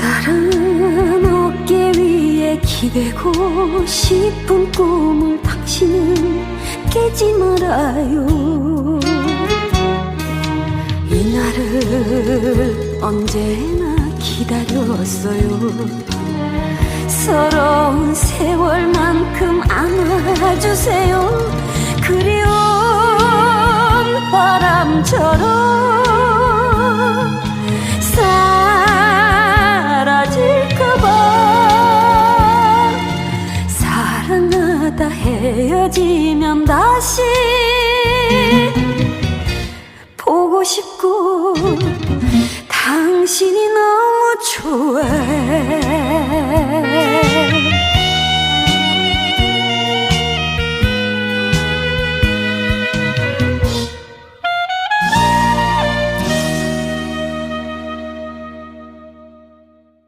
커다란 어깨 위에 기대고 싶은 꿈을 당신은 깨지 말아요. 이 날을 언제나 기다렸어요 향하다 헤어지면 다시 보고 싶고 당신이 너무 좋아해